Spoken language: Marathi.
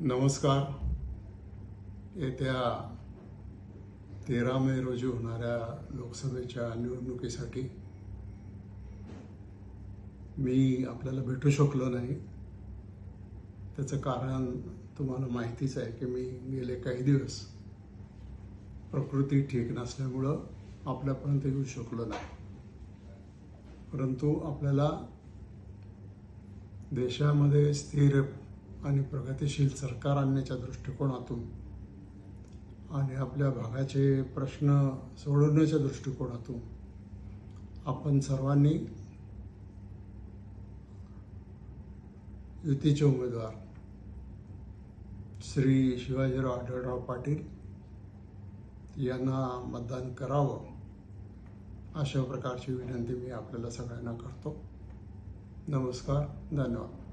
नमस्कार. येत्या तेरा मे रोजी होणाऱ्या लोकसभेच्या निवडणुकीसाठी मी आपल्याला भेटू शकलो नाही. त्याचं कारण तुम्हाला माहितीच आहे की मी गेले काही दिवस प्रकृती ठीक नसल्यामुळं आपल्यापर्यंत येऊ शकलो नाही. परंतु आपल्याला देशामध्ये स्थिर आणि प्रगतिशील सरकार आणण्याच्या दृष्टिकोनातून आणि आपल्या भागाचे प्रश्न सोडवण्याच्या दृष्टिकोनातून आपण सर्वांनी युतीचे उमेदवार श्री शिवाजीराव आढळराव पाटील यांना मतदान करावं अशा प्रकारची विनंती मी आपल्याला सगळ्यांना करतो. नमस्कार धन्यवाद.